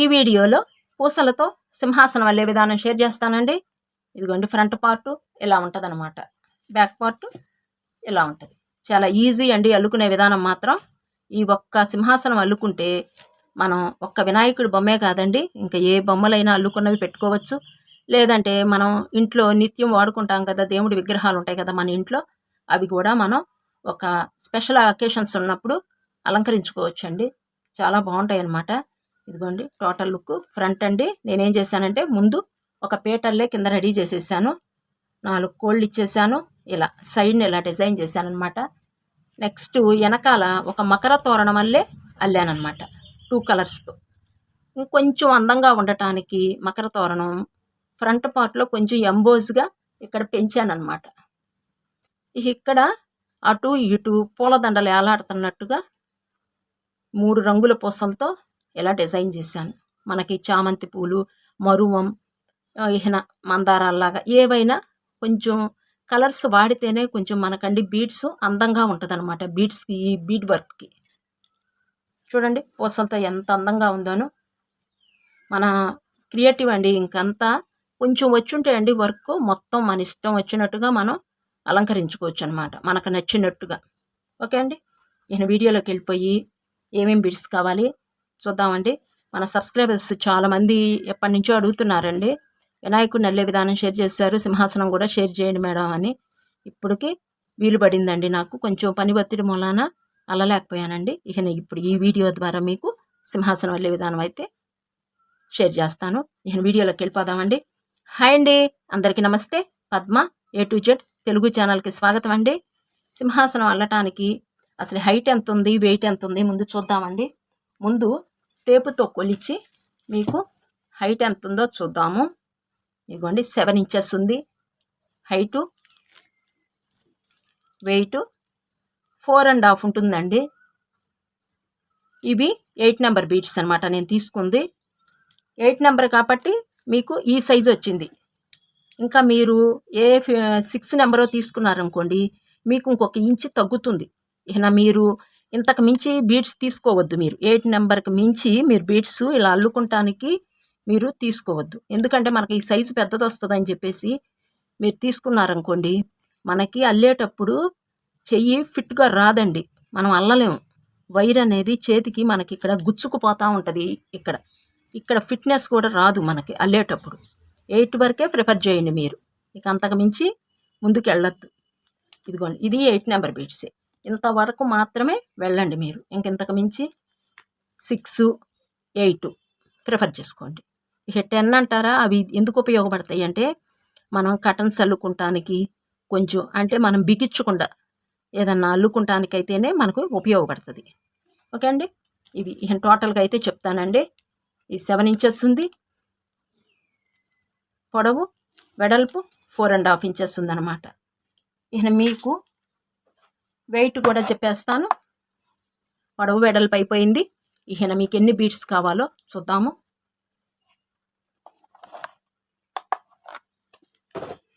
ఈ వీడియోలో పూసలతో సింహాసనం అల్లే విధానం షేర్ చేస్తానండి. ఇదిగోండి ఫ్రంట్ పార్ట్ ఇలా ఉంటుంది అనమాట బ్యాక్ పార్ట్ ఇలా ఉంటుంది. చాలా ఈజీ అండి అల్లుకునే విధానం మాత్రం. ఈ ఒక్క సింహాసనం అల్లుకుంటే మనం ఒక్క వినాయకుడి బొమ్మే కాదండి ఇంకా ఏ బొమ్మలైనా అల్లుకున్నవి పెట్టుకోవచ్చు. లేదంటే మనం ఇంట్లో నిత్యం వాడుకుంటాం కదా దేవుడి విగ్రహాలు ఉంటాయి కదా మన ఇంట్లో. అవి కూడా మనం ఒక స్పెషల్ అకేషన్స్ ఉన్నప్పుడు అలంకరించుకోవచ్చు అండి చాలా బాగుంటాయి అన్నమాట ఇదిగోండి టోటల్ లుక్ ఫ్రంట్ అండి. నేనేం చేశానంటే ముందు ఒక పేటర్లే కింద రెడీ చేసేసాను. నాలుగు కోళ్ళు ఇచ్చేసాను. ఇలా సైడ్ని ఇలా డిజైన్ చేశాను అనమాట నెక్స్ట్ వెనకాల ఒక మకర తోరణం వల్లే అల్లానమాట టూ కలర్స్తో ఇంకొంచెం అందంగా ఉండటానికి మకర తోరణం ఫ్రంట్ పార్ట్లో కొంచెం ఎంబోజ్గా ఇక్కడ పెంచానమాట ఇక్కడ అటు ఇటు పూలదండలు ఏలాడుతున్నట్టుగా మూడు రంగుల పూసలతో ఇలా డిజైన్ చేశాను. మనకి చామంతి పూలు మరువం ఇహన మందారాల్లాగా ఏవైనా కొంచెం కలర్స్ వాడితేనే కొంచెం మనకండి బీడ్స్ అందంగా ఉంటుంది అనమాట బీడ్స్కి ఈ బీడ్ వర్క్కి. చూడండి పూసలతో ఎంత అందంగా ఉందోను. మన క్రియేటివ్ అండి ఇంకంతా. కొంచెం వచ్చుంటే అండి వర్క్ మొత్తం మన ఇష్టం వచ్చినట్టుగా మనం అలంకరించుకోవచ్చు అనమాట మనకు నచ్చినట్టుగా. ఓకే అండి? నేను వీడియోలోకి వెళ్ళిపోయి ఏమేం బిడ్స్ కావాలి చూద్దామండి. మన సబ్స్క్రైబర్స్ చాలామంది ఎప్పటి నుంచో అడుగుతున్నారండి. వినాయకుడిని నల్లే విధానం షేర్ చేశారు సింహాసనం కూడా షేర్ చేయండి మేడం అని. ఇప్పటికి వీలు పడిందండి నాకు. కొంచెం పని ఒత్తిడి మూలాన అల్లలేకపోయానండి. ఇక ఇప్పుడు ఈ వీడియో ద్వారా మీకు సింహాసనం వెళ్ళే విధానం అయితే షేర్ చేస్తాను. నేను వీడియోలోకి వెళ్ళిపోదామండి. హాయ్ అండి. అందరికీ నమస్తే. Padma A to Z Telugu ఛానల్కి స్వాగతం అండి. సింహాసనం అల్లటానికి అసలు హైట్ ఎంత ఉంది వెయిట్ ఎంత ఉంది ముందు చూద్దామండి. ముందు టేపుతో కొలిచి మీకు హైట్ ఎంత ఉందో చూద్దాము. ఇదిగోండి సెవెన్ ఇంచెస్ ఉంది. Height weight four and half ఉంటుందండి. ఇవి ఎయిట్ నెంబర్ బీట్స్ అనమాట నేను తీసుకుంది. ఎయిట్ నెంబర్ కాబట్టి మీకు ఈ సైజు వచ్చింది. ఇంకా మీరు ఏ సిక్స్ నెంబరో తీసుకున్నారనుకోండి మీకు ఇంకొక ఇంచు తగ్గుతుంది. ఇక మీరు ఇంతకు మించి బీడ్స్ తీసుకోవద్దు మీరు. ఎయిట్ నెంబర్కి మించి మీరు బీడ్స్ ఇలా అల్లుకుంటానికి మీరు తీసుకోవద్దు. ఎందుకంటే మనకి ఈ సైజు పెద్దది వస్తుందని చెప్పేసి మీరు తీసుకున్నారనుకోండి మనకి అల్లేటప్పుడు చెయ్యి ఫిట్గా రాదండి. మనం అల్లలేము వైర్ అనేది చేతికి మనకి ఇక్కడ గుచ్చుకుపోతూ ఉంటుంది ఇక్కడ. ఇక్కడ ఫిట్నెస్ కూడా రాదు మనకి అల్లేటప్పుడు. ఎయిట్ వరకే ప్రిఫర్ చేయండి మీరు. ఇక అంతకు మించి ముందుకు వెళ్ళొద్దు ఇదిగోండి ఇది ఎయిట్ నెంబర్ బీట్సే. ఇంతవరకు మాత్రమే వెళ్ళండి మీరు. ఇంక మించి సిక్స్ ఎయిట్ ప్రిఫర్ చేసుకోండి. ఇక టెన్ అంటారా? అవి ఎందుకు ఉపయోగపడతాయి అంటే మనం కటన్స్ అల్లుకుంటానికి కొంచెం అంటే మనం బిగించకుండా ఏదన్నా అల్లుకుంటానికి అయితేనే మనకు ఉపయోగపడుతుంది. ఓకే అండి? ఇది ఇక టోటల్గా అయితే చెప్తానండి. ఈ సెవెన్ ఇంచెస్ ఉంది. పొడవు వెడల్పు ఫోర్ అండ్ హాఫ్ ఇంచెస్ ఉందన్నమాట. ఇక మీకు వెయిట్ కూడా చెప్పేస్తాను. పొడవు వెడల్పు అయిపోయింది. ఇక మీకు ఎన్ని బీట్స్ కావాలో చూద్దాము.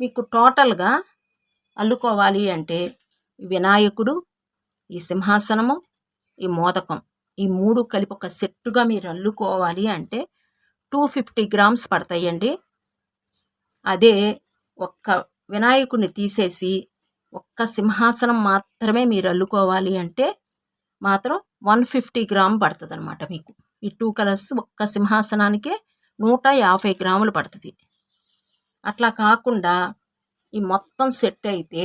మీకు టోటల్గా అల్లుకోవాలి అంటే వినాయకుడు ఈ సింహాసనము ఈ మోదకం. ఈ మూడు కలిపి ఒక సెట్టుగా మీరు అల్లుకోవాలి అంటే టూ ఫిఫ్టీ గ్రామ్స్ పడతాయండి. అదే ఒక్క వినాయకుడిని తీసేసి ఒక్క సింహాసనం మాత్రమే మీరు అల్లుకోవాలి అంటే మాత్రం వన్ ఫిఫ్టీ గ్రామ్ పడుతుంది అనమాట మీకు. ఈ టూ కలర్స్ ఒక్క సింహాసనానికే నూట యాభై గ్రాములు పడుతుంది. అట్లా కాకుండా ఈ మొత్తం సెట్ అయితే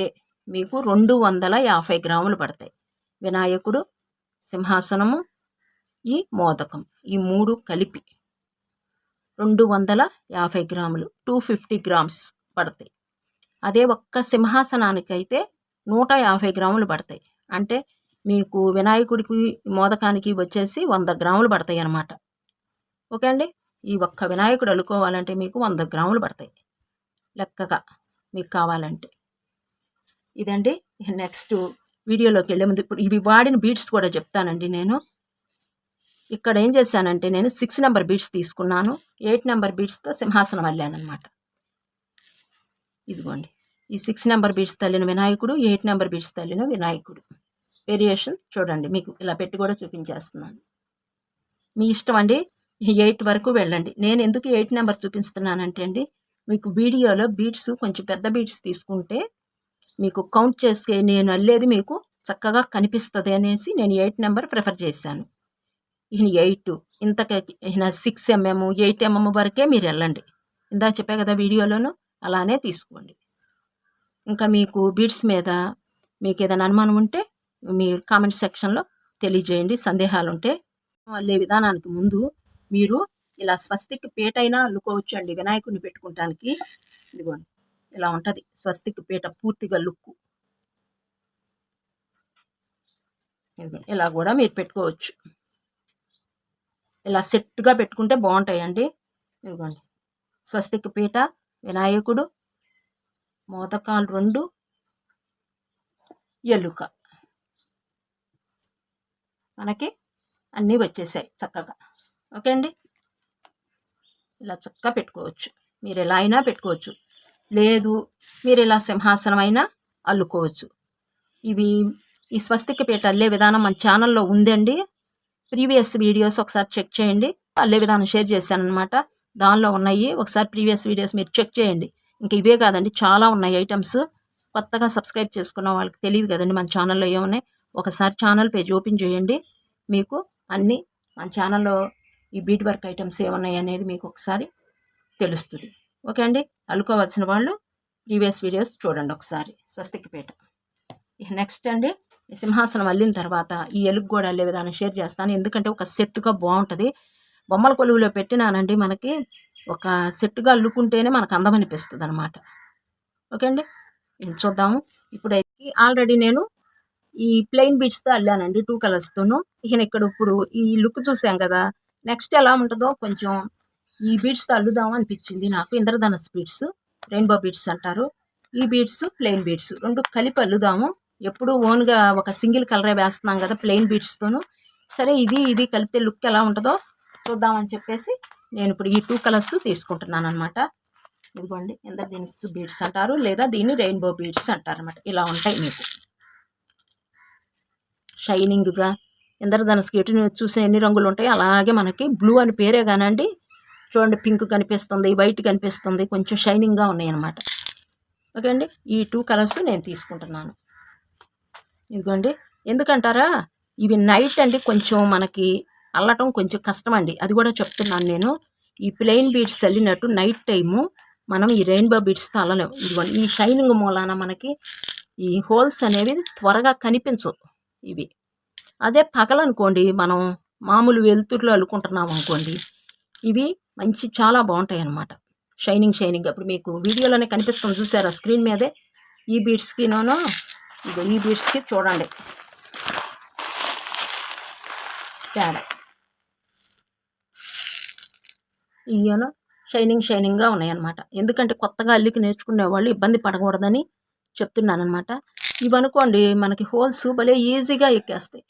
మీకు రెండు వందల యాభై గ్రాములు పడతాయి. వినాయకుడు సింహాసనము ఈ మోదకం ఈ మూడు కలిపి. రెండు వందల యాభై గ్రాములు టూ ఫిఫ్టీ గ్రామ్స్ పడతాయి. అదే ఒక్క సింహాసనానికైతే నూట యాభై గ్రాములు పడతాయి. అంటే మీకు వినాయకుడికి మోదకానికి వచ్చేసి వంద గ్రాములు పడతాయి అన్నమాట. ఓకే అండి? ఈ ఒక్క వినాయకుడు అల్లుకోవాలంటే మీకు వంద గ్రాములు పడతాయి. లెక్కగా మీకు కావాలంటే. ఇదండి నెక్స్ట్ వీడియోలోకి వెళ్ళే ముందు ఇప్పుడు ఇవి వాడిన బీట్స్ కూడా చెప్తానండి నేను. ఇక్కడ ఏం చేశానంటే నేను సిక్స్ నెంబర్ బీట్స్ తీసుకున్నాను. ఎయిట్ నెంబర్ బీట్స్తో సింహాసనం అల్లానమాట ఇదిగోండి. ఈ సిక్స్ నెంబర్ బీడ్స్ తల్లిన వినాయకుడు ఎయిట్ నెంబర్ బీడ్స్ తల్లిన వినాయకుడు. వేరియేషన్ చూడండి మీకు ఇలా పెట్టి కూడా చూపించేస్తున్నాను. మీ ఇష్టం అండి ఎయిట్ వరకు వెళ్ళండి. నేను ఎందుకు ఎయిట్ నెంబర్ చూపిస్తున్నానంటే అండి మీకు వీడియోలో బీట్స్ కొంచెం పెద్ద బీట్స్ తీసుకుంటే మీకు కౌంట్ చేసే నేను అల్లేది మీకు చక్కగా కనిపిస్తుంది అనేసి నేను ఎయిట్ నెంబర్ ప్రిఫర్ చేశాను. ఈయన ఎయిట్ ఇంతకే ఈయన సిక్స్ ఎంఎం ఎయిట్ ఎంఎం వరకే మీరు వెళ్ళండి. ఇందా చెప్పా కదా వీడియోలోను? అలానే తీసుకోండి. ఇంకా మీకు బీడ్స్ మీద మీకు ఏదైనా అనుమానం ఉంటే మీరు కామెంట్ సెక్షన్లో తెలియజేయండి. సందేహాలు ఉంటే అల్లే విధానానికి ముందు మీరు ఇలా స్వస్తిక్ పీట అయినా అల్లుకోవచ్చు అండి వినాయకుడిని పెట్టుకుంటానికి. ఇదిగోండి ఇలా ఉంటుంది. స్వస్తిక్ పీట పూర్తిగా లుక్కు ఇదిగోండి. ఇలా కూడా మీరు పెట్టుకోవచ్చు. ఇలా సెట్గా పెట్టుకుంటే బాగుంటాయండి. ఇదిగోండి. స్వస్తిక పీట వినాయకుడు మోదకాలు రెండు ఎలుక. మనకి అన్నీ వచ్చేసాయి చక్కగా. ఓకే అండి? ఇలా చక్కగా పెట్టుకోవచ్చు. మీరు ఎలా అయినా పెట్టుకోవచ్చు. లేదు మీరు ఇలా సింహాసనం అయినా అల్లుకోవచ్చు. ఇవి ఈ స్వస్తిక పీట అల్లే విధానం మన ఛానల్లో ఉందండి. ప్రీవియస్ వీడియోస్ ఒకసారి చెక్ చేయండి. అల్లే విధానం షేర్ చేశాను అనమాట దానిలో ఉన్నాయి. ఒకసారి ప్రీవియస్ వీడియోస్ మీరు చెక్ చేయండి. ఇంక ఇవే కాదండి. చాలా ఉన్నాయి ఐటమ్స్. కొత్తగా సబ్స్క్రైబ్ చేసుకున్న వాళ్ళకి తెలియదు కదండి. మన ఛానల్లో ఏమున్నాయి? ఒకసారి ఛానల్ పేజ్ ఓపెన్ చేయండి. మీకు అన్నీ మన ఛానల్లో ఈ బీట్ వర్క్ ఐటమ్స్ ఏమున్నాయి అనేది మీకు ఒకసారి తెలుస్తుంది. ఓకే అండి. అల్లుకోవాల్సిన వాళ్ళు ప్రీవియస్ వీడియోస్ చూడండి ఒకసారి. స్వస్తికిపేట. నెక్స్ట్ అండి. సింహాసనం అల్లిన తర్వాత ఈ ఎలుగు కూడా అల్లే విధానం షేర్ చేస్తాను. ఎందుకంటే ఒక సెట్గా బాగుంటుంది. బొమ్మల కొలువులో పెట్టినానండి మనకి ఒక సెట్గా అల్లుకుంటేనే మనకు అందం అనిపిస్తుంది అనమాట ఓకే అండి? చూద్దాము. ఇప్పుడైతే ఆల్రెడీ నేను ఈ ప్లెయిన్ బీచ్తో అల్లానండి టూ కలర్స్తోను. ఈయన ఇక్కడ ఇప్పుడు ఈ లుక్ చూసాం కదా నెక్స్ట్ ఎలా ఉంటుందో కొంచెం ఈ బీడ్స్తో అల్లుదాము అనిపించింది నాకు. ఇంద్రధనస్ బీడ్స్ రెయిన్బో బీడ్స్ అంటారు. ఈ బీడ్స్ ప్లెయిన్ బీడ్స్ రెండు కలిపి అల్లుదాము. ఎప్పుడు ఓన్గా ఒక సింగిల్ కలరే వేస్తున్నాం కదా ప్లెయిన్ బీడ్స్తోను సరే ఇది ఇది కలిపితే లుక్ ఎలా ఉంటుందో చూద్దామని చెప్పేసి నేను ఇప్పుడు ఈ టూ కలర్స్ తీసుకుంటున్నాను అనమాట ఇదిగోండి ఇంద్రధనస్ బీడ్స్ అంటారు లేదా దీన్ని రెయిన్బో బీడ్స్ అంటారు అనమాట ఇలా ఉంటాయి మీకు. షైనింగ్గా ఇంద్రధనస్కి ఎటు చూసిన ఎన్ని రంగులు ఉంటాయి అలాగే మనకి బ్లూ అని పేరే కానండి చూడండి పింక్ కనిపిస్తుంది వైట్ కనిపిస్తుంది కొంచెం షైనింగ్గా ఉన్నాయి అనమాట ఓకే అండి ఈ టూ కలర్స్ నేను తీసుకుంటున్నాను. ఇదిగోండి. ఎందుకంటారా? ఇవి నైట్ అండి కొంచెం మనకి అల్లటం కొంచెం కష్టం అండి అది కూడా చెప్తున్నాను నేను. ఈ ప్లెయిన్ బీడ్స్ చల్లినట్టు నైట్ టైము మనం ఈ రెయిన్బో బీడ్స్తో అల్లలేము ఇదిగోండి ఈ షైనింగ్ మూలాన మనకి ఈ హోల్స్ అనేవి త్వరగా కనిపించవు ఇవి. అదే పగలనుకోండి మనం మామూలు వెలుతురులో అల్లుకుంటున్నాం అనుకోండి ఇవి మంచి చాలా బాగుంటాయి అన్నమాట షైనింగ్ షైనింగ్ అప్పుడు మీకు వీడియోలోనే కనిపిస్తుంది చూసారా? స్క్రీన్ మీదే. ఈ బీడ్స్కినోనో ఇదో ఈ బీడ్స్కి చూడండి. తేడా. ఇయ్యను షైనింగ్ షైనింగ్గా ఉన్నాయన్నమాట. ఎందుకంటే కొత్తగా అల్లికి నేర్చుకునే వాళ్ళు ఇబ్బంది పడకూడదని చెప్తున్నాను అనమాట ఇవి అనుకోండి మనకి హోల్స్ భలే ఈజీగా ఎక్కేస్తాయి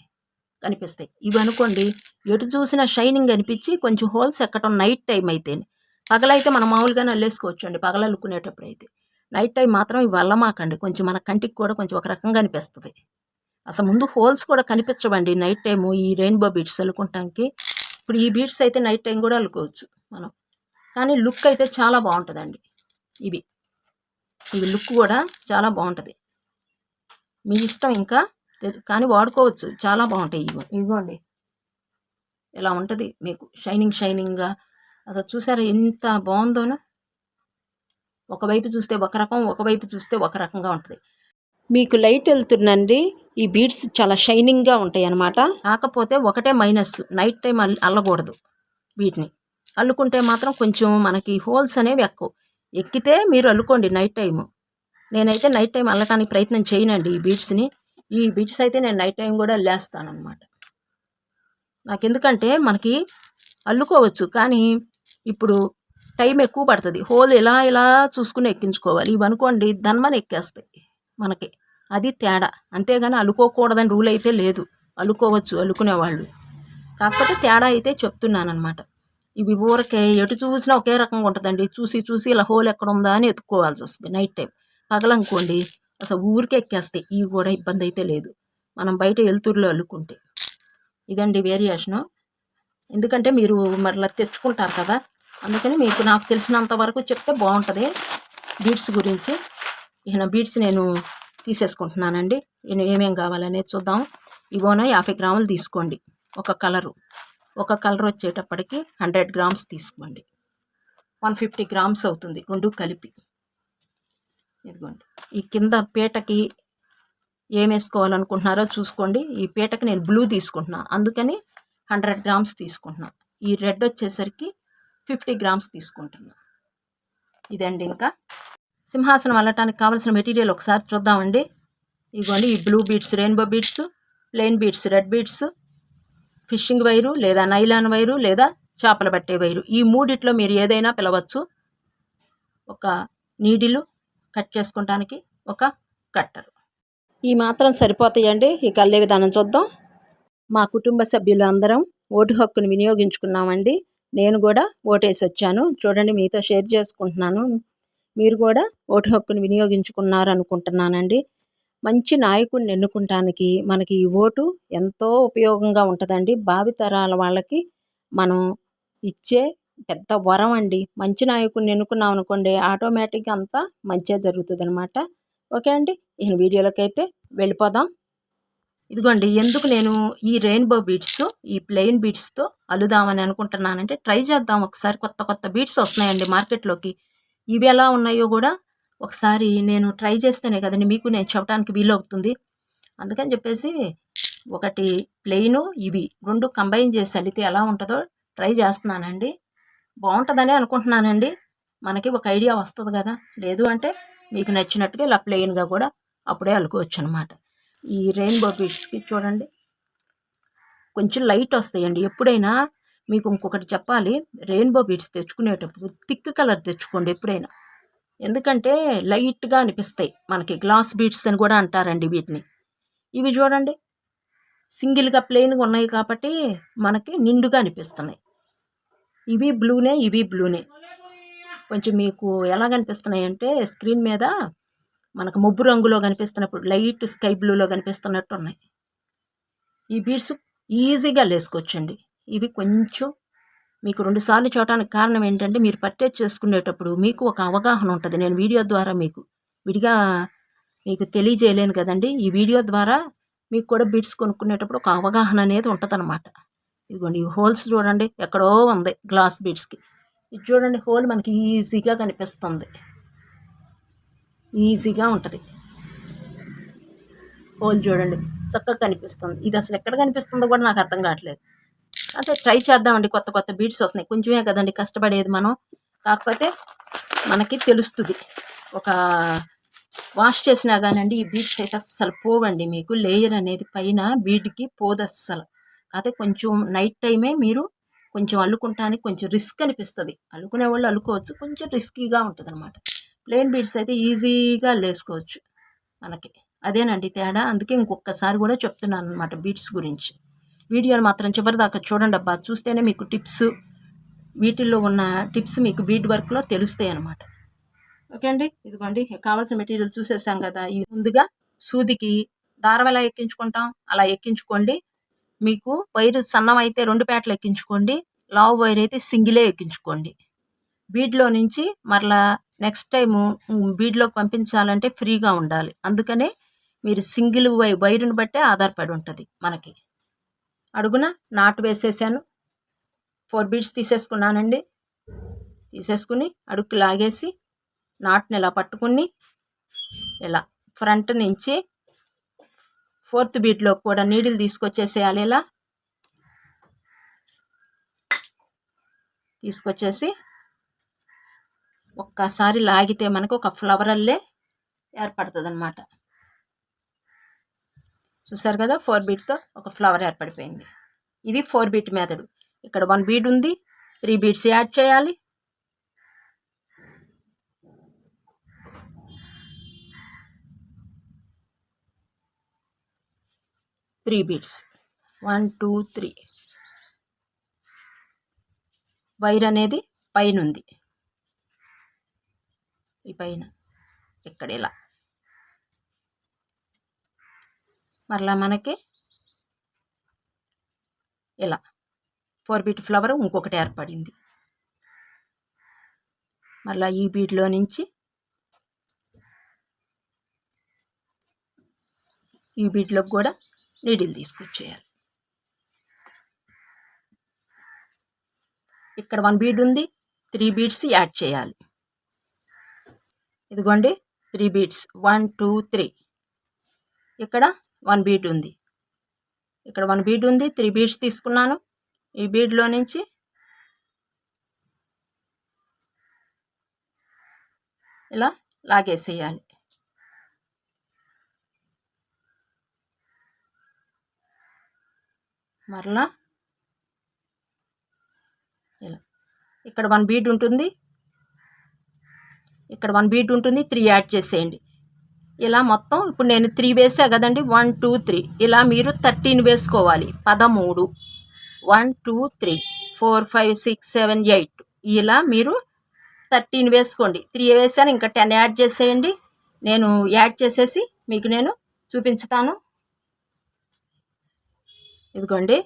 కనిపిస్తాయి. ఇవి అనుకోండి ఎటు చూసినా షైనింగ్ అనిపించి కొంచెం హోల్స్ ఎక్కడం నైట్ టైం అయితే పగలైతే మనం మామూలుగానే అల్లేసుకోవచ్చు అండి పగల అయితే నైట్ టైం మాత్రం ఇవి అల్లమాకండి కొంచెం మన కంటికి కూడా కొంచెం ఒక రకంగా అనిపిస్తుంది. అసలు ముందు హోల్స్ కూడా కనిపించవండి నైట్ టైము ఈ రెయిన్బో బీడ్స్ అల్లుకుంటానికి. ఇప్పుడు ఈ బీడ్స్ అయితే నైట్ టైం కూడా అల్లుకోవచ్చు మనం. కానీ లుక్ అయితే చాలా బాగుంటుందండి. ఇవి. ఇవి లుక్ కూడా చాలా బాగుంటుంది. మీ ఇష్టం ఇంకా కానీ వాడుకోవచ్చు. చాలా బాగుంటాయి ఇవి. ఇదిగోండి. ఇలా ఉంటుంది? మీకు షైనింగ్ షైనింగ్గా. అసలు చూసారా ఎంత బాగుందోనో? ఒకవైపు చూస్తే ఒక రకం ఒకవైపు చూస్తే ఒక రకంగా ఉంటుంది. మీకు లైట్ వెళ్తుందండి. ఈ బీడ్స్ చాలా షైనింగ్గా ఉంటాయి అన్నమాట కాకపోతే ఒకటే మైనస్. నైట్ టైం అల్ అల్లకూడదు వీటిని. అల్లుకుంటే మాత్రం కొంచెం మనకి హోల్స్ అనేవి ఎక్కువ. ఎక్కితే మీరు అల్లుకోండి నైట్ టైము. నేనైతే నైట్ టైం అల్లటానికి ప్రయత్నం చేయనండి ఈ బీడ్స్ని. ఈ బీడ్స్ అయితే నేను నైట్ టైం కూడా లేస్తాను అనమాట నాకు ఎందుకంటే మనకి అల్లుకోవచ్చు. కానీ ఇప్పుడు టైం ఎక్కువ పడుతుంది. హోల్ ఇలా ఇలా చూసుకుని ఎక్కించుకోవాలి. ఇవి అనుకోండి ధన్మని ఎక్కేస్తాయి మనకి. అది తేడా. అంతేగాని అలుకోకూడదని రూల్ అయితే లేదు. అల్లుకోవచ్చు అలుకునేవాళ్ళు. కాకపోతే తేడా అయితే చెప్తున్నానమాట ఇవి ఊరకే ఎటు చూసినా ఒకే రకంగా ఉంటుందండి. చూసి చూసి ఇలా హోల్ ఎక్కడ ఉందా అని ఎత్తుకోవాల్సి వస్తుంది నైట్ టైం. పగలనుకోండి అసలు ఊరికే ఎక్కేస్తాయి. ఇవి కూడా ఇబ్బంది అయితే లేదు. మనం బయట వెలుతురులో అల్లుకుంటే ఇదండి వేరియేషను. ఎందుకంటే మీరు మరలా తెచ్చుకుంటారు కదా? అందుకని మీకు నాకు తెలిసినంత వరకు చెప్తే బాగుంటుంది బీడ్స్ గురించి. ఈయన బీడ్స్ నేను తీసేసుకుంటున్నానండి. నేను ఏమేం కావాలనేది చూద్దాం. ఇవోన యాభై గ్రాములు తీసుకోండి. ఒక కలరు. ఒక కలర్ వచ్చేటప్పటికి హండ్రెడ్ గ్రామ్స్ తీసుకోండి. వన్ ఫిఫ్టీ గ్రామ్స్ అవుతుంది రెండు కలిపి. ఇదిగోండి. ఈ కింద పీటకి ఏం వేసుకోవాలనుకుంటున్నారో చూసుకోండి. ఈ పీటకి నేను బ్లూ తీసుకుంటున్నాను అందుకని హండ్రెడ్ గ్రామ్స్ తీసుకుంటున్నాను ఈ రెడ్ వచ్చేసరికి ఫిఫ్టీ గ్రామ్స్ తీసుకుంటున్నా. ఇదండి ఇంకా. సింహాసనం అల్లటానికి కావాల్సిన మెటీరియల్ ఒకసారి చూద్దామండి. ఇగోండి ఈ blue beads rainbow beads plain beads red beads fishing wire లేదా నైలాన్ వైరు లేదా చేపలు పట్టే వైరు ఈ మూడిట్లో మీరు ఏదైనా పిలవచ్చు. ఒక నీడిలు కట్ చేసుకోవటానికి ఒక కట్టరు ఈ మాత్రం సరిపోతాయండి. ఈ కల్లే విధానం చూద్దాం. మా కుటుంబ సభ్యులు అందరం ఓటు హక్కును వినియోగించుకున్నామండి. నేను కూడా ఓటేసి వచ్చాను చూడండి మీతో షేర్ చేసుకుంటున్నాను. మీరు కూడా ఓటు హక్కును వినియోగించుకున్నారు అనుకుంటున్నానండి మంచి నాయకుడిని ఎన్నుకుంటానికి మనకి ఈ ఓటు ఎంతో ఉపయోగంగా ఉంటుందండి. భావితరాల వాళ్ళకి మనం ఇచ్చే పెద్ద వరం అండి. మంచి నాయకుడిని ఎన్నుకున్నాం అనుకోండి ఆటోమేటిక్గా అంతా మంచిగా జరుగుతుంది అనమాట ఓకే అండి ఈ వీడియోలోకి అయితే వెళ్ళిపోదాం. ఇదిగోండి ఎందుకు నేను ఈ రెయిన్బో బీడ్స్తో ఈ ప్లెయిన్ బీడ్స్తో అల్లుదామని అనుకుంటున్నానంటే ట్రై చేద్దాం. ఒకసారి కొత్త కొత్త బీడ్స్ వస్తున్నాయండి మార్కెట్లోకి. ఇవి ఎలా ఉన్నాయో కూడా ఒకసారి నేను ట్రై చేస్తేనే కదండి మీకు నేను చెప్పడానికి వీలవుతుంది. అందుకని చెప్పేసి ఒకటి ప్లెయిన్ ఇవి రెండు కంబైన్ చేసి అల్లితే ఎలా ఉంటుందో ట్రై చేస్తున్నానండి. బాగుంటుందని అనుకుంటున్నానండి. మనకి ఒక ఐడియా వస్తుంది కదా. లేదు అంటే మీకు నచ్చినట్టుగా ఇలా ప్లెయిన్గా కూడా అప్పుడే అల్లుకోవచ్చు అనమాట ఈ రెయిన్బో బీడ్స్కి చూడండి. కొంచెం లైట్ వస్తాయండి. ఎప్పుడైనా మీకు ఇంకొకటి చెప్పాలి. రెయిన్బో బీడ్స్ తెచ్చుకునేటప్పుడు థిక్ కలర్ తెచ్చుకోండి ఎప్పుడైనా. ఎందుకంటే లైట్గా అనిపిస్తాయి. మనకి గ్లాస్ బీడ్స్ అని కూడా అంటారండి వీటిని. ఇవి చూడండి. సింగిల్గా ప్లెయిన్గా ఉన్నాయి కాబట్టి మనకి నిండుగా అనిపిస్తున్నాయి. ఇవి బ్లూనే ఇవి బ్లూనే కొంచెం మీకు ఎలా కనిపిస్తున్నాయి అంటే స్క్రీన్ మీద మనకు ముబ్బు రంగులో కనిపిస్తున్నప్పుడు లైట్ స్కై బ్లూలో కనిపిస్తున్నట్టు ఉన్నాయి. ఈ బీడ్స్ ఈజీగా లేసుకోవచ్చండి. ఇవి కొంచెం మీకు రెండుసార్లు చూడటానికి కారణం ఏంటంటే మీరు పర్చేజ్ చేసుకునేటప్పుడు మీకు ఒక అవగాహన ఉంటుంది. నేను వీడియో ద్వారా మీకు విడిగా మీకు తెలియజేయలేను కదండి. ఈ వీడియో ద్వారా మీకు కూడా బీడ్స్ కొనుక్కునేటప్పుడు ఒక అవగాహన అనేది ఉంటుందన్నమాట. ఇదిగోండి ఈ హోల్స్ చూడండి ఎక్కడో ఉంది గ్లాస్ బీడ్స్కి. ఇది చూడండి హోల్ మనకి ఈజీగా కనిపిస్తుంది. ఈజీగా ఉంటుంది. హోల్ చూడండి చక్కగా కనిపిస్తుంది. ఇది అసలు ఎక్కడ కనిపిస్తుందో కూడా నాకు అర్థం కావట్లేదు. అంటే ట్రై చేద్దామండి కొత్త కొత్త బీట్స్ వస్తున్నాయి. కొంచెమే కదండి కష్టపడేది మనం. కాకపోతే మనకి తెలుస్తుంది. ఒక వాష్ చేసినా కానండి ఈ బీట్స్ అయితే అస్సలు పోవండి మీకు. లేయర్ అనేది పైన బీట్కి పోదు అస్సలు. అయితే కొంచెం నైట్ టైమే మీరు కొంచెం అల్లుకుంటానికి కొంచెం రిస్క్ అనిపిస్తుంది. అల్లుకునే వాళ్ళు అల్లుకోవచ్చు. కొంచెం రిస్కీగా ఉంటుంది అనమాట ప్లెయిన్ బీడ్స్ అయితే ఈజీగా లేసుకోవచ్చు మనకి. అదేనండి తేడా. అందుకే ఇంకొకసారి కూడా చెప్తున్నాను అనమాట బీడ్స్ గురించి. వీడియోని మాత్రం చివరి దాకా చూడండి అబ్బా. చూస్తేనే మీకు టిప్స్ వీటిల్లో ఉన్న టిప్స్ మీకు బీడ్ వర్క్లో తెలుస్తాయి అనమాట ఓకే అండి? ఇదిగోండి. కావాల్సిన మెటీరియల్ చూసేసాం కదా. ఈ ముందుగా సూదికి దారం ఎలా ఎక్కించుకుంటాం? అలా ఎక్కించుకోండి. మీకు వైర్ సన్నం అయితే రెండు పేటలు ఎక్కించుకోండి. లావ్ వైర్ అయితే సింగిలే ఎక్కించుకోండి. బీడ్లో నుంచి మరలా నెక్స్ట్ టైము బీడ్లోకి పంపించాలంటే ఫ్రీగా ఉండాలి. అందుకనే మీరు సింగిల్ వై వైరుని బట్టే ఆధారపడి ఉంటుంది మనకి. అడుగున నాటు వేసేసాను. ఫోర్ బీడ్స్ తీసేసుకున్నానండి. తీసేసుకుని అడుక్కు లాగేసి నాటుని ఇలా పట్టుకుని ఇలా ఫ్రంట్ నుంచి ఫోర్త్ బీట్లో కూడా నీడిల్ తీసుకొచ్చేసేయాలి ఇలా తీసుకొచ్చేసి ఒక్కసారి లాగితే మనకు ఒక ఫ్లవర్ అల్లే ఏర్పడుతుంది అనమాట చూసారు కదా ఫోర్ బీట్తో ఒక ఫ్లవర్ ఏర్పడిపోయింది. ఇది ఫోర్ బీట్ మెథడు. ఇక్కడ వన్ బీడ్ ఉంది త్రీ బీట్స్ యాడ్ చేయాలి. Three beads. One two three. Wire అనేది పైన ఉంది ఈ పైన ఇక్కడ ఇలా మరలా మనకి ఇలా. ఫోర్ బీట్ ఫ్లవర్ ఇంకొకటి ఏర్పడింది. మరలా ఈ బీట్లో నుంచి ఈ బీట్లోకి కూడా నీడిల్ తీసుకొచ్చేయాలి. ఇక్కడ వన్ బీడ్ ఉంది త్రీ బీడ్స్ యాడ్ చేయాలి. ఇదిగోండి three beads one two three ఇక్కడ వన్ బీడ్ ఉంది. ఇక్కడ వన్ బీడ్ ఉంది. త్రీ బీడ్స్ తీసుకున్నాను. ఈ బీడ్లో నుంచి ఇలా లాగేసేయాలి. మరలా ఇలా. ఇక్కడ వన్ బీడ్ ఉంటుంది. ఇక్కడ వన్ బీట్ ఉంటుంది త్రీ యాడ్ చేసేయండి. ఇలా మొత్తం ఇప్పుడు నేను త్రీ వేసా కదండి వన్ టూ త్రీ ఇలా మీరు థర్టీన్ వేసుకోవాలి పదమూడు. One two three four five six seven eight ఇలా మీరు థర్టీన్ వేసుకోండి. త్రీ వేసాను ఇంకా టెన్ యాడ్ చేసేయండి. నేను యాడ్ చేసేసి మీకు నేను చూపించుతాను. ఇదిగోండి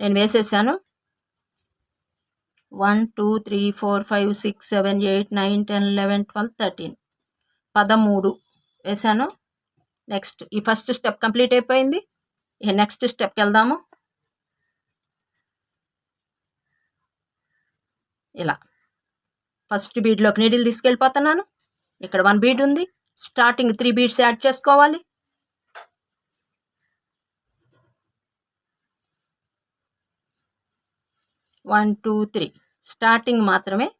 నేను వేసేసాను. One two three four five six seven eight nine ten eleven twelve thirteen. పదమూడు. వేసాను నెక్స్ట్ ఈ ఫస్ట్ స్టెప్ కంప్లీట్ అయిపోయింది. ఈ నెక్స్ట్ స్టెప్కి వెళ్దాము. ఇలా. ఫస్ట్ బీడ్లోకి నీడిల్ తీసుకెళ్ళిపోతున్నాను. ఇక్కడ వన్ బీడ్ ఉంది. స్టార్టింగ్ త్రీ బీడ్స్ యాడ్ చేసుకోవాలి. One two three. స్టార్టింగ్ మాత్రమే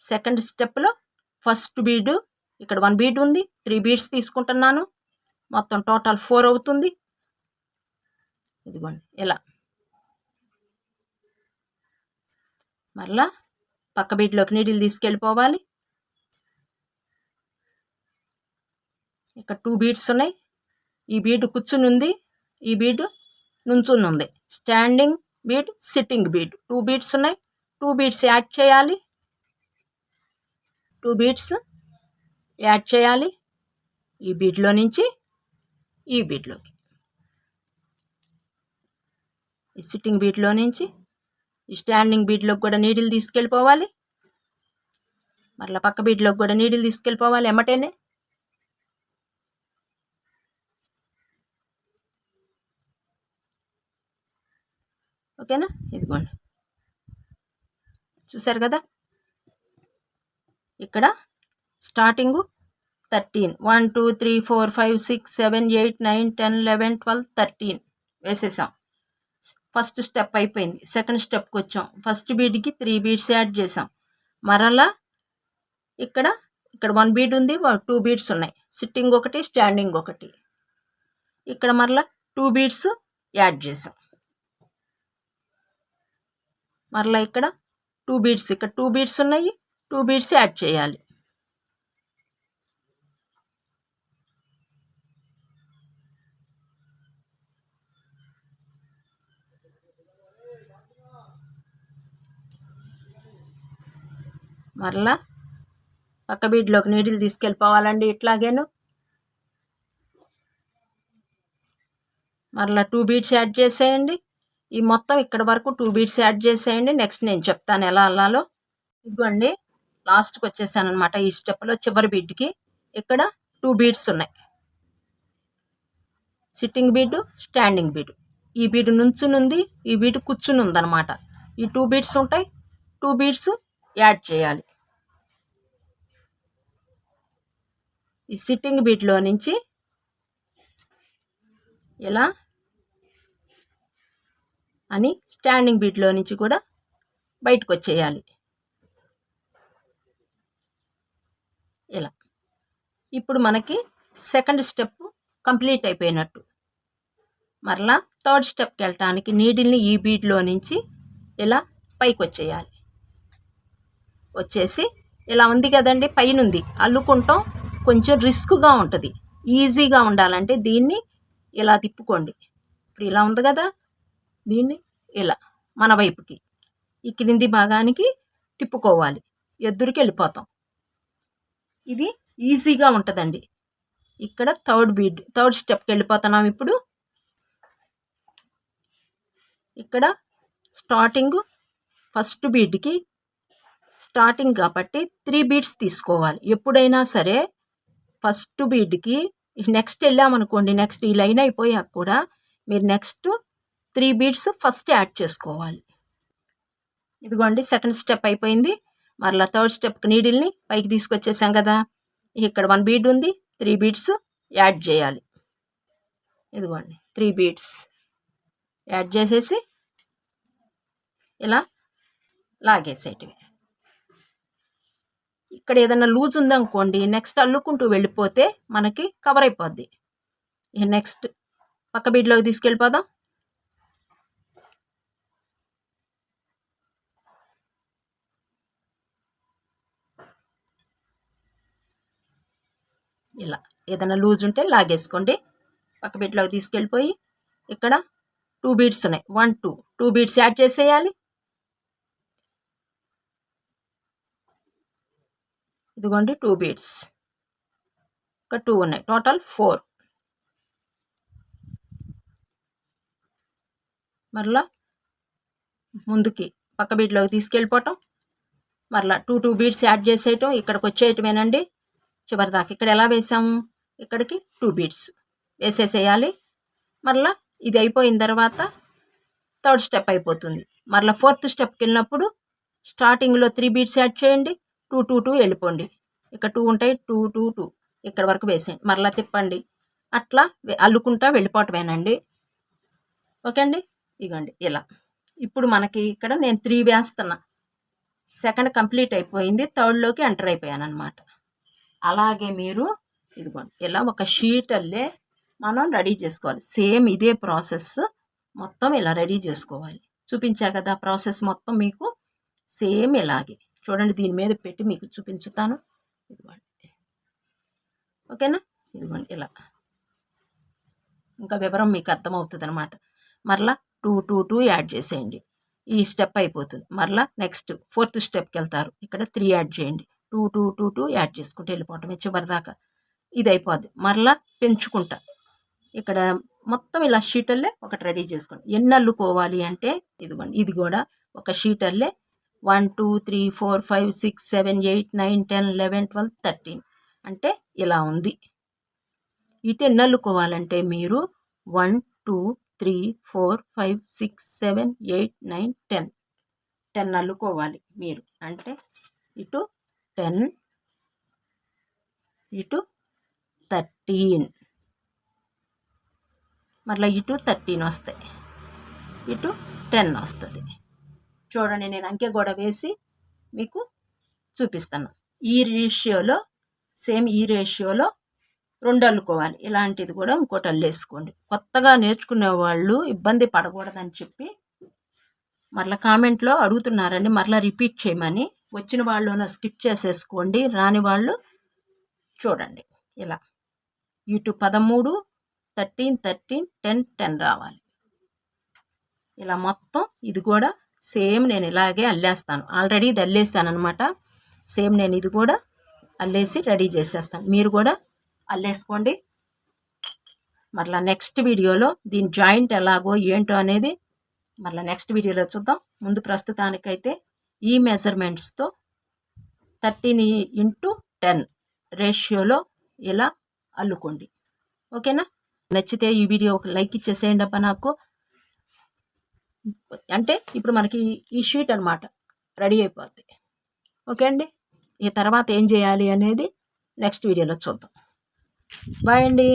సెకండ్ స్టెప్లో ఫస్ట్ బీడు. ఇక్కడ వన్ బీడ్ ఉంది. త్రీ బీడ్స్ తీసుకుంటున్నాను. మొత్తం టోటల్ ఫోర్ అవుతుంది. ఇదిగోండి. ఇలా. మరలా పక్క బీడ్లోకి నీడిల్ తీసుకెళ్ళిపోవాలి. ఇక్కడ టూ బీడ్స్ ఉన్నాయి. ఈ బీడ్ కూర్చుని ఉంది. ఈ బీడ్ నుంచుని ఉంది. Standing bead sitting bead. Two beads ఉన్నాయి. టూ బీడ్స్ యాడ్ చేయాలి. టూ బీడ్స్ యాడ్ చేయాలి. ఈ బీట్లో నుంచి ఈ బీడ్లోకి ఈ సిట్టింగ్ బీట్లో నుంచి ఈ స్టాండింగ్ బీట్లోకి కూడా నీడిల్ తీసుకెళ్ళిపోవాలి. మరలా పక్క బీట్లోకి కూడా నీడిల్ తీసుకెళ్ళిపోవాలి ఎమ్మటేనే. ఓకేనా? ఇదిగోండి. చూసారు కదా? ఇక్కడ starting thirteen. One two three four five six seven eight nine ten eleven twelve thirteen వేసేసాం. ఫస్ట్ స్టెప్ అయిపోయింది. సెకండ్ స్టెప్కి వచ్చాం. ఫస్ట్ బీడ్కి త్రీ బీడ్స్ యాడ్ చేసాం. మరలా ఇక్కడ ఇక్కడ వన్ బీడ్ ఉంది టూ బీడ్స్ ఉన్నాయి. సిట్టింగ్ ఒకటి స్టాండింగ్ ఒకటి. ఇక్కడ మరలా టూ బీడ్స్ యాడ్ చేసాం. మరలా ఇక్కడ టూ బీడ్స్ ఇక్కడ టూ బీడ్స్ ఉన్నాయి టూ బీడ్స్ యాడ్ చేయాలి. మరలా పక్క బీడ్లోకి నీటిలు తీసుకెళ్ళిపోవాలండి ఇట్లాగేను. మరలా టూ బీడ్స్ యాడ్ చేసేయండి. ఈ మొత్తం ఇక్కడ వరకు టూ బీడ్స్ యాడ్ చేసేయండి. నెక్స్ట్ నేను చెప్తాను ఎలా అల్లాలో. ఇదిగోండి లాస్ట్కి వచ్చేసాను అనమాట ఈ స్టెప్లో చివరి బీట్కి ఇక్కడ టూ బీడ్స్ ఉన్నాయి. సిట్టింగ్ బీడ్ స్టాండింగ్ బీడ్ ఈ బీడ్ నుంచునుంది ఈ బీడ్ కూర్చుని అనమాట ఈ టూ బీడ్స్ ఉంటాయి టూ బీడ్స్ యాడ్ చేయాలి. ఈ సిట్టింగ్ బీట్లో నుంచి ఇలా అని స్టాండింగ్ బీట్లో నుంచి కూడా బయటకు వచ్చేయాలి ఇలా. ఇప్పుడు మనకి సెకండ్ స్టెప్ కంప్లీట్ అయిపోయినట్టు. మరలా థర్డ్ స్టెప్కి వెళ్ళటానికి నీడిల్ని ఈ బీడ్లో నుంచి ఇలా పైకి వచ్చేయాలి వచ్చేసి ఇలా ఉంది కదండి పైన ఉంది అల్లుకుంటాం కొంచెం రిస్క్గా ఉంటుంది. ఈజీగా ఉండాలంటే దీన్ని ఇలా తిప్పుకోండి. ఇప్పుడు ఇలా ఉంది కదా దీన్ని ఇలా మన వైపుకి ఈ క్రింది భాగానికి తిప్పుకోవాలి. ఎద్దురికి వెళ్ళిపోతాం. ఇది ఈజీగా ఉంటుందండి. ఇక్కడ థర్డ్ బీడ్ థర్డ్ స్టెప్కి వెళ్ళిపోతున్నాం ఇప్పుడు. ఇక్కడ స్టార్టింగ్ ఫస్ట్ బీడ్కి స్టార్టింగ్ కాబట్టి త్రీ బీడ్స్ తీసుకోవాలి. ఎప్పుడైనా సరే ఫస్ట్ బీడ్కి నెక్స్ట్ వెళ్ళామనుకోండి నెక్స్ట్ ఈ లైన్ అయిపోయాక కూడా మీరు next three beads first add చేసుకోవాలి. ఇదిగోండి సెకండ్ స్టెప్ అయిపోయింది. మరలా థర్డ్ స్టెప్కి నీడిల్ని పైకి తీసుకొచ్చేసాం కదా. ఇక్కడ వన్ బీడ్ ఉంది త్రీ బీడ్స్ యాడ్ చేయాలి. ఇదిగోండి త్రీ బీడ్స్ యాడ్ చేసేసి ఇలా లాగేసేటివి. ఇక్కడ ఏదైనా లూజ్ ఉందనుకోండి నెక్స్ట్ అల్లుకుంటూ వెళ్ళిపోతే మనకి కవర్ అయిపోద్ది. ఇక నెక్స్ట్ పక్క బీడ్లోకి తీసుకెళ్ళిపోదాం. ఇలా. ఏదైనా లూజ్ ఉంటే లాగేసుకోండి. పక్క బీట్లోకి తీసుకెళ్ళిపోయి ఇక్కడ టూ బీడ్స్ ఉన్నాయి. One two. Two beads add చేసేయాలి. ఇదిగోండి టూ బీడ్స్ ఒక టూ ఉన్నాయి. Total four. మరలా ముందుకి పక్క బీట్లోకి తీసుకెళ్ళిపోవటం. మరలా టూ టూ బీడ్స్ యాడ్ చేసేయటం. ఇక్కడికి వచ్చేయటమేనండి. చివరి దాకా ఇక్కడ ఎలా వేసాము? ఇక్కడికి టూ బీట్స్ వేసేసేయాలి. మరలా ఇది అయిపోయిన తర్వాత థర్డ్ స్టెప్ అయిపోతుంది. మరలా ఫోర్త్ స్టెప్కి వెళ్ళినప్పుడు స్టార్టింగ్లో త్రీ బీట్స్ యాడ్ చేయండి. టూ టూ టూ వెళ్ళిపోండి. ఇక్కడ టూ ఉంటాయి. టూ టూ టూ ఇక్కడ వరకు వేసేయండి. మరలా తిప్పండి. అట్లా అల్లుకుంటా వెళ్ళిపోవటమేనండి. ఓకే అండి ఇగోండి. ఇలా. ఇప్పుడు మనకి ఇక్కడ నేను త్రీ వేస్తున్నా. సెకండ్ కంప్లీట్ అయిపోయింది. థర్డ్లోకి ఎంటర్ అయిపోయాను అనమాట అలాగే మీరు ఇదిగోండి ఇలా ఒక షీట్ అల్లే మనం రెడీ చేసుకోవాలి. సేమ్ ఇదే ప్రాసెస్ మొత్తం ఇలా రెడీ చేసుకోవాలి. చూపించా కదా ప్రాసెస్ మొత్తం మీకు సేమ్ ఇలాగే. చూడండి దీని మీద పెట్టి మీకు చూపించుతాను. ఇదిగోండి. ఓకేనా? ఇదిగోండి ఇలా. ఇంకా వివరం మీకు అర్థమవుతుంది అనమాట మరలా టూ టూ టూ యాడ్ చేసేయండి. ఈ స్టెప్ అయిపోతుంది. మరలా నెక్స్ట్ ఫోర్త్ స్టెప్కి వెళ్తారు. ఇక్కడ త్రీ యాడ్ చేయండి. Two two two two add చేసుకుంటూ వెళ్ళిపోవటమే చివరిదాకా ఇది అయిపోద్ది మరలా పెంచుకుంటా. ఇక్కడ మొత్తం ఇలా షీటర్లే ఒకటి రెడీ చేసుకోండి. ఎన్ని అల్లుకోవాలి అంటే ఇదిగోండి ఇది కూడా ఒక షీటర్లే one two three four five six seven eight nine ten eleven twelve thirteen. అంటే ఇలా ఉంది. ఇటు ఎన్ని అల్లుకోవాలంటే మీరు one two three four five six seven eight nine ten. Ten అల్లుకోవాలి మీరు. అంటే ఇటు టెన్ ఇటు థర్టీన్. మళ్ళీ ఇటు థర్టీన్ వస్తాయి. ఇటు టెన్ వస్తుంది. చూడండి నేను అంకె గోడ వేసి మీకు చూపిస్తాను. ఈ రేషియోలో సేమ్ ఈ రేషియోలో రెండు అల్లుకోవాలి. ఇలాంటిది కూడా ఇంకోటి అల్లేసుకోండి. కొత్తగా నేర్చుకునే వాళ్ళు ఇబ్బంది పడకూడదని చెప్పి మరలా కామెంట్లో అడుగుతున్నారండి. మరలా రిపీట్ చేయమని. వచ్చిన వాళ్ళు స్కిప్ చేసేసుకోండి. రాని వాళ్ళు చూడండి. ఇలా. ఇటు పదమూడు థర్టీన్ థర్టీన్ టెన్ టెన్ రావాలి. ఇలా మొత్తం ఇది కూడా సేమ్ నేను ఇలాగే అల్లేస్తాను. ఆల్రెడీ ఇది అల్లేస్తాను అనమాట సేమ్ నేను ఇది కూడా అల్లేసి రెడీ చేసేస్తాను. మీరు కూడా అల్లేసుకోండి. మరలా నెక్స్ట్ వీడియోలో దీని జాయింట్ ఎలాగో ఏంటో అనేది మరలా నెక్స్ట్ వీడియోలో చూద్దాం. ముందు ప్రస్తుతానికైతే ఈ మెజర్మెంట్స్తో థర్టీన్ ఇంటూ టెన్ రేషియోలో ఇలా అల్లుకోండి. ఓకేనా? నచ్చితే ఈ వీడియో ఒక లైక్ ఇచ్చేసేయండి అబ్బా నాకు. అంటే ఇప్పుడు మనకి ఈ షీట్ అనమాట రెడీ అయిపోద్ది. ఓకే అండి? ఈ తర్వాత ఏం చేయాలి అనేది నెక్స్ట్ వీడియోలో చూద్దాం. బాయ్ అండి.